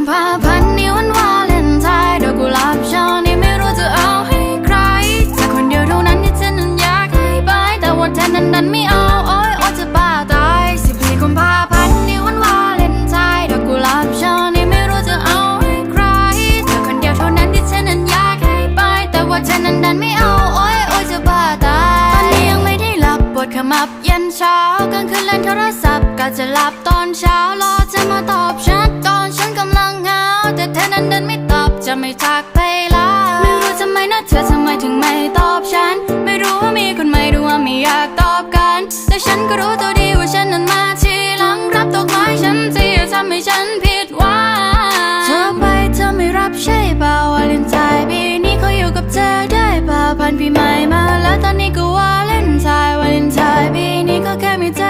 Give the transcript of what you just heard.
กุมภาพันธ์นี้วันวาเลนไทน์ดอกกุหลาบช่อนี้ไม่รู้จะเอาให้ใครแต่คนเดียวเท่านั้นที่ฉันนั้นอยากให้ไปแต่ว่าเธอนั้นดันไม่เอาโอ้ยโอ้ยจะบ้าตายสิบสี่กุมภาพันธ์นี้วันวาเลนไทน์ดอกกุหลาบช่อนี้ไม่รู้จะเอาให้ใครแต่คนเดียวเท่านั้นที่ฉันนั้นอยากให้ไปแต่ว่าเธอนั้นดันไม่เอาโอ้ยโอ้ยจะบ้าตายตอนนี้ยังไม่ได้หลับปวดขมับยันเช้ากลางคืนเล่นโทรศัพท์กะจะหลับตอนเช้ารอเธอมาตอบ ธอนั้นเดินไม่ตอบจะไม่จากไปละไม่รู้ทำไมนะเธอทำไมถึงไม่ตอบฉัน ไม่รู้ว่ามีคนไม่รู้ว่าไม่อยากตอบกัน แต่ฉันก็รู้ตัวดีว่าฉันนั้นมาทีหลังรับตัวคล้ฉันที่ทำให้ฉันผิดหวังเธอไปเธอไม่รับใช่เปล่าวาเลนไทน์ปีนี้เขาอยู่กับเธอได้เปล่าพันปีใหม่มาแล้วตอนนี้ก็วาเลนไทน์วาเลนไทน์ปีนี้ก็แค่มีใจ